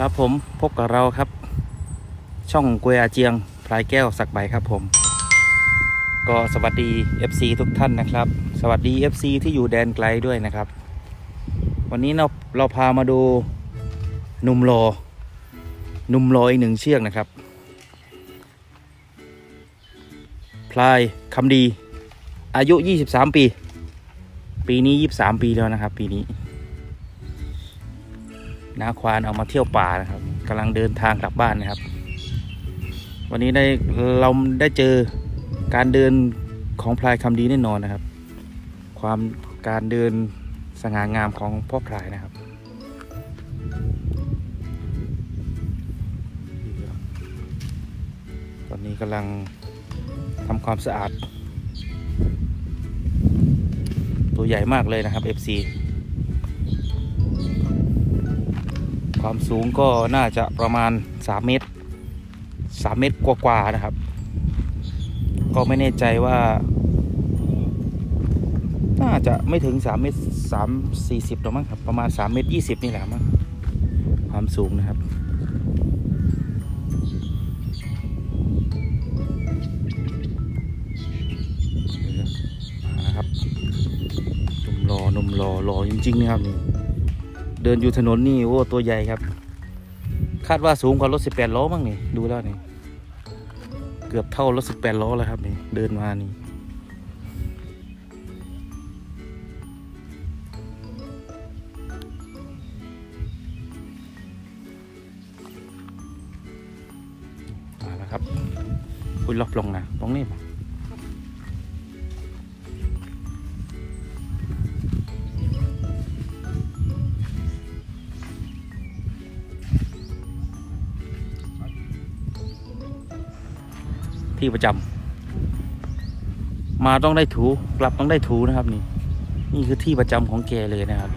ครับผมพบกับเราครับ ช่องกวยอาเจียงพลายแก้วสักใบครับผม ก็สวัสดี FC ทุกท่านนะครับ สวัสดี FC ที่อยู่แดนไกลด้วยนะครับ วันนี้เราเราพามาดูหนุ่มโลหนุ่มโลอีกหนึ่งเชือกนะครับพลายคำดี อายุ 23 ปี ปีนี้ 23 ปีแล้วนะครับ ปีนี้ นาควานเอามาเที่ยวป่านะครับกำลังเดินทางกลับบ้านนะครับ วันนี้ได้เราได้เจอการเดินของพลายคำดีแน่นอนนะครับ ความการเดินสง่างามของพ่อพลายนะครับตอนนี้กำลังทำความสะอาด ตัวใหญ่มากเลยนะครับ FC ความสูงก็น่าจะประมาณ 3 เมตร 3 เมตรกว่าๆนะครับ ก็ไม่แน่ใจว่า น่าจะไม่ถึง 3 เมตร 3 40หรอมั้งครับ ประมาณ 3 เมตร 20 นี่แหละมั้งความสูงนะครับนะครับนุ่มรอนุ่มรอรอจริงๆนะครับนี่ เดินอยู่ถนนนี่โอ้ตัวใหญ่ครับ คาดว่าสูงกว่ารถ 18 ล้อมั้งนี่ดูแล้วนี่ เกือบเท่ารถ 18 ล้อแล้วครับนี่เดินมานี่มาแล้วครับ คุยล็อกลงนะตรงนี้ ที่ประจำมาต้องได้ถูกลับต้องได้ถูนะครับนี่ นี่คือที่ประจำของแกเลยนะครับ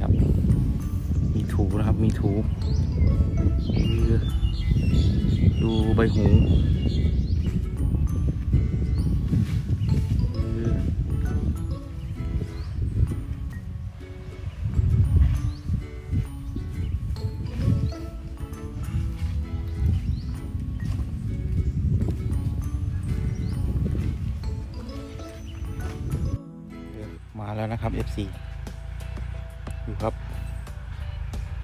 ครับ มีถูนะครับ มีถูดูใบหู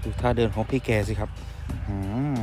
ดูท่าเดินของพี่แกสิครับอืม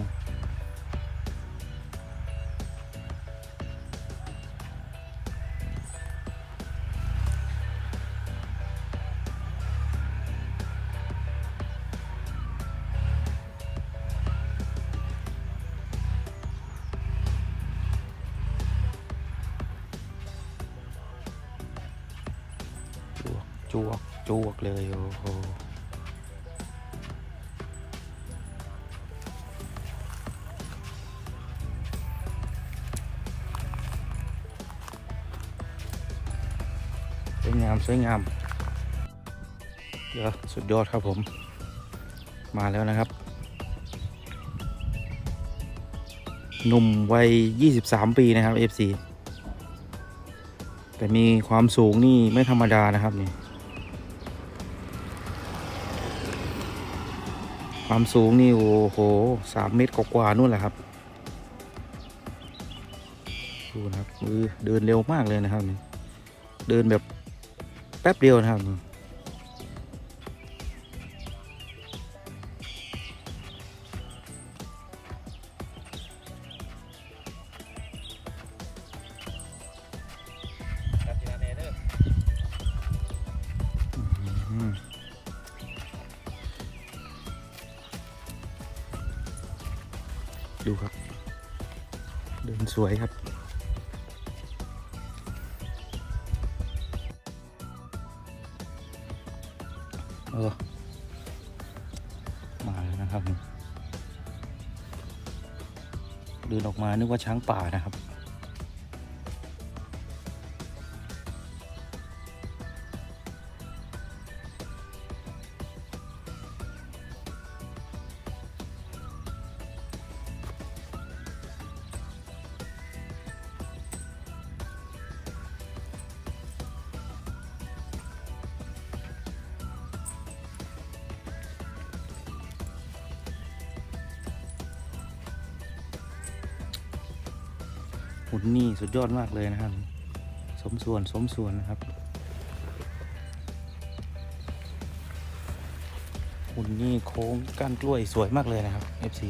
ามสวยงามเดี๋ยวสุดยอดครับผม มาแล้วนะครับ หนุ่มวัย 23 ปีนะครับ FC แต่มีความสูงนี่ไม่ธรรมดานะครับนี่ความสูงนี่โอ้โหสามเมตรกว่าๆนู่นแหละครับดูนะครับมือเดินเร็วมากเลยนะครับนี่เดินแบบ ป๊บเดียวนะครับดูครับ เดินสวยครับ มานึกว่าช้างป่านะครับ หุ่นนี่สุดยอดมากเลยนะครับ สมส่วนสมส่วนนะครับ หุ่นนี่โค้งก้านกล้วยสวยมากเลยนะครับ FC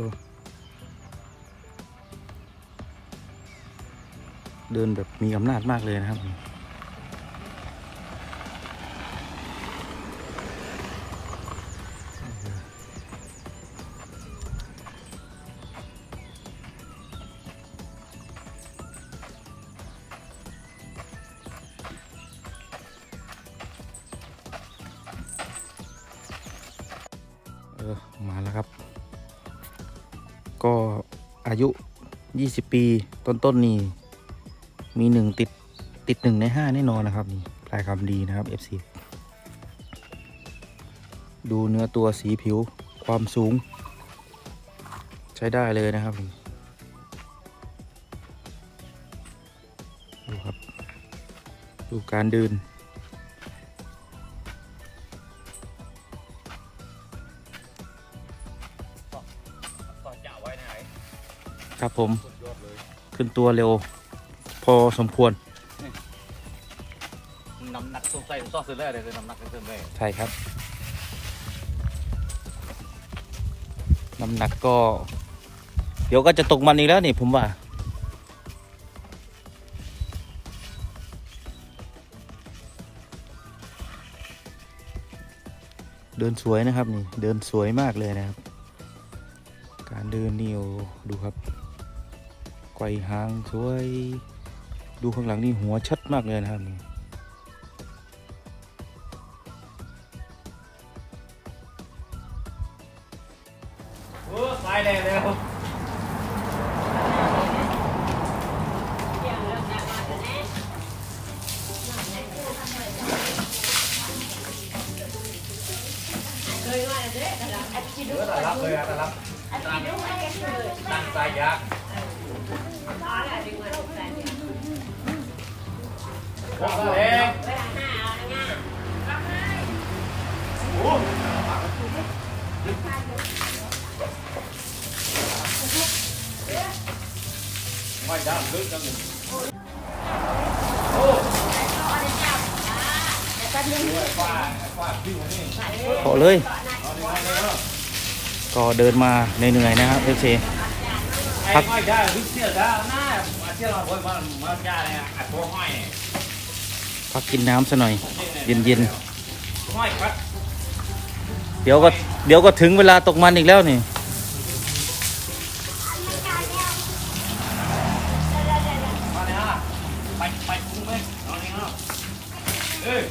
ออเดินแบบมีอำนาจมากเลยนะครับ เออ มาแล้วครับ ก็อายุ 20 ปีต้นๆนนี่มีหนึ่งติดติดหนึ่งในห้าแน่นอนนะครับนี่ลายคำดีนะครับ FC ดูเนื้อตัวสีผิวความสูง ใช้ได้เลยนะครับดูครับ ดูการเดิน ครับผมสุดยอดเลยขึ้นตัวเร็ว พอสมควรน้ำหนักสงสัยต้องซื้อแล้วเลยน้ำหนักเติมเลยใช่ครับ น้ำหนักก็ เดี๋ยวก็จะตกมันอีกแล้วนี่ผมว่าเดินสวยนะครับนี่เดินสวยมากเลยนะครับ การเดินนี่โอ้ดูครับ ไกวหางสวย ดูข้างหลังนี่หัวชัดมากเลยนะครับนี่โอ้ตายแล้วเออแต่รับเลยอะแต่รับตั้งใจยักษ์วางเองโอ้ไม่ได้ลึกจังเลยโอ้ฟ้าฟ้าพิ้วนี่ขอ เลยเอาดีๆเลย ก็เดินมาเหนื่อยๆนะครับเอฟซีไอ้ พักกินน้ำซะหน่อย เย็นห้อยครับๆเดี๋ยวก็เดี๋ยวก็ถึงเวลาตกมันอีกแล้วนี่มาเลยฮะไปไปคุ้มไปเอาเลยฮะเอ้ย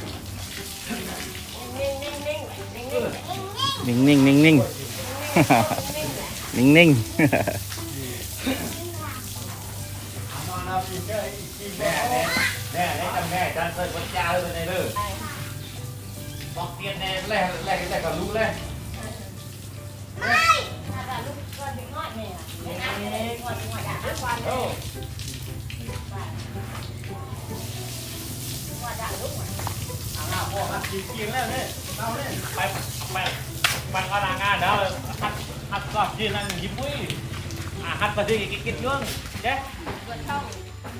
นิ่งๆนิ่งๆนิ่งๆนิ่ง เตียนแน่แรกแรกแรกก็รู้เลยโอ้เอาหน้าพ่อมากินกินแล้วเนี่ยเอาเนี่ยไปไปไปพนักงานแล้วฮัดฮัดก็ยืนนั่งยิ้มวุ้ยอะฮัดไปที่กินกินเรื่องเจ๊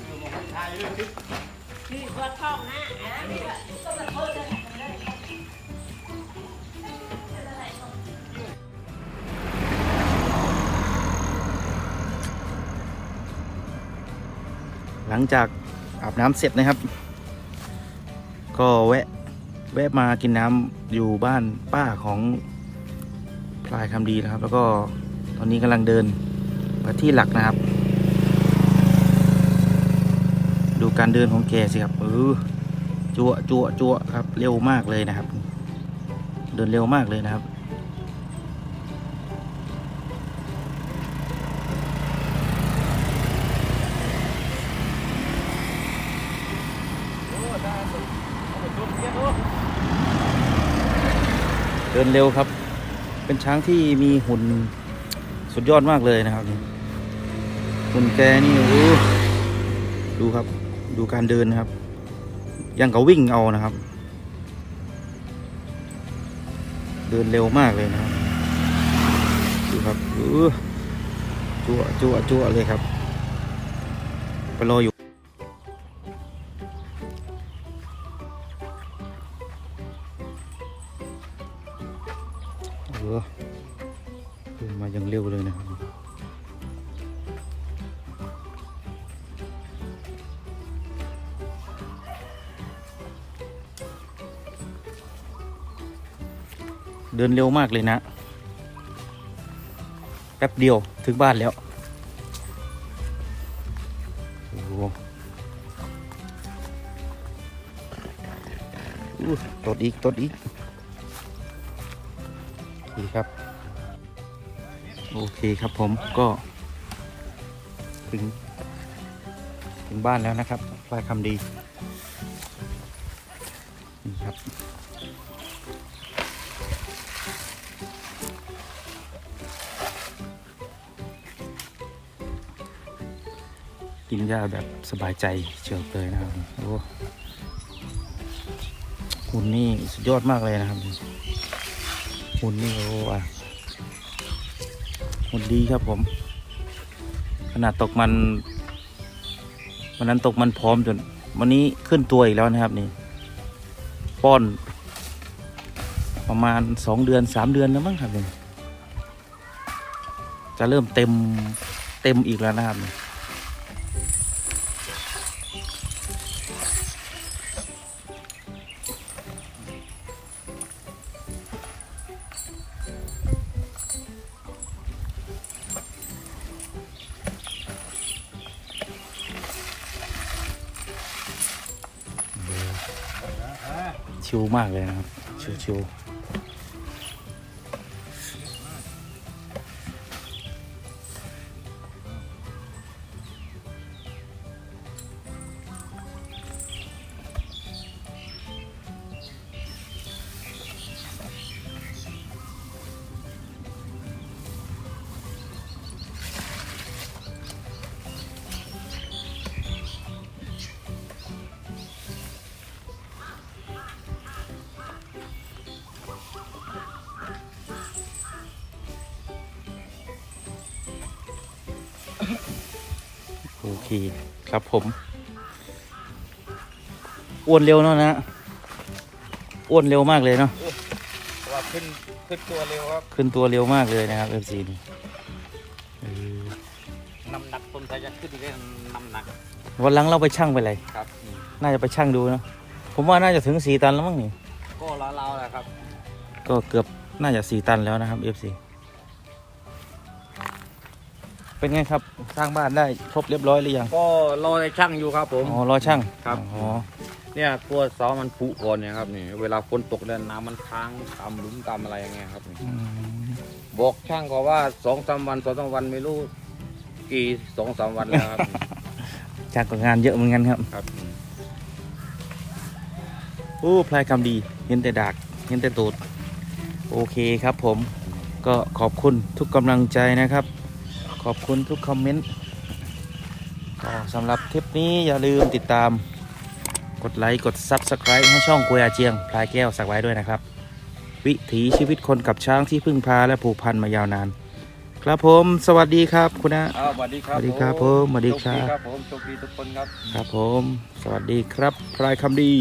อยู่มองไทยเรื่องคิดๆ หลังจากอาบน้ำเสร็จนะครับ ก็แวะแวะมากินน้ำอยู่บ้านป้าของพลายคำดีนะครับ แล้วก็ตอนนี้กำลังเดินไปที่หลักนะครับ ดูการเดินของแกสิครับเออจั่วจั่วจั่วครับเร็วมากเลยนะครับ เดินเร็วมากเลยนะครับ โอ้ได้เอาไปชมเทียนโอ้ เดินเร็วครับ เป็นช้างที่มีหุ่นสุดยอดมากเลยนะครับหุ่นแกนี่โอ้ดูครับ ดูการเดินนะครับ ยังกับวิ่งเอานะครับ เดินเร็วมากเลยนะครับ ดูครับเออจั่วจั่วจั่วเลยครับ ไปรออยู่ ดินเร็วมากเลยนะ แป๊บเดียวถึงบ้านแล้วโอ้โหอู้ตดอีกตดอีกดีครับ โอเคครับผมก็ถึง ถึงบ้านแล้วนะครับปลายคำดี กินหญ้าแบบสบายใจเฉียวเลยนะครับโอ้หุ่นนี่สุดยอดมากเลยนะครับหุ่นนี่โอ้อะหุ่นดีครับผม ขนาดตกมันวันนั้นตกมันพร้อมจนวันนี้ขึ้นตัวอีกแล้วนะครับนี่ ป้อนประมาณสองเดือนสามเดือนแล้วมั้งครับนี่จะเริ่มเต็มเต็มอีกแล้วนะครับนี่ชิ มากเลยนะครับชิวชิ วโอเคครับผม อ้วนเร็วเนาะนะ อ้วนเร็วมากเลยเนาะว่าขึ้นขึ้นตัวเร็วครับขึ้นตัวเร็วมากเลยนะครับ FC นี่เออน้ำหนักต้นไทรจะขึ้นเรื่อยน้ำหนักวันหลังเราไปชั่งไปเลยครับนี่น่าจะไปชั่งดูเนาะผมว่าน่าจะถึงสี่ตันแล้วมั้งนี่ ก็ล้าเล้าแหละครับ ก็เกือบน่าจะสี่ตันแล้วนะครับ FC เป็นไงครับ สร้างบ้านได้ครบเรียบร้อยหรือยังก็รอในช่างอยู่ครับผม อ๋อรอช่างครับ อ๋อเนี่ยตัวเสามันผุก่อนเนี่ยครับนี่เวลาฝนตกแล้วน้ำมันค้างตามหลุมตามอะไรอย่างเงี้ยครับนี่อืมบอกช่างก็ว่าสองสามวันสองสามวันไม่รู้กี่สองสามวันแล้วครับช่างก็งานเยอะเหมือนกันครับครับโอ้พลายคำดีเห็นแต่ดากเห็นแต่ตูดโอเคครับผมก็ขอบคุณทุกกำลังใจนะครับ ขอบคุณทุกคอมเมนต์ก็สำหรับคลิปนี้อย่าลืมติดตาม กดไลค์ กด Subscribe ให้ช่องกุยอาเจียง พลายแก้วสักไว้ด้วยนะครับ วิถีชีวิตคนกับช้างที่พึ่งพาและผูกพันมายาวนาน ครับผม สวัสดีครับคุณนะอ้าวสวัสดีครับสวัสดีครับผมสวัสดีครับโชครับผมโชคดีทุกคนครับ ครับผม สวัสดีครับพลายคำดี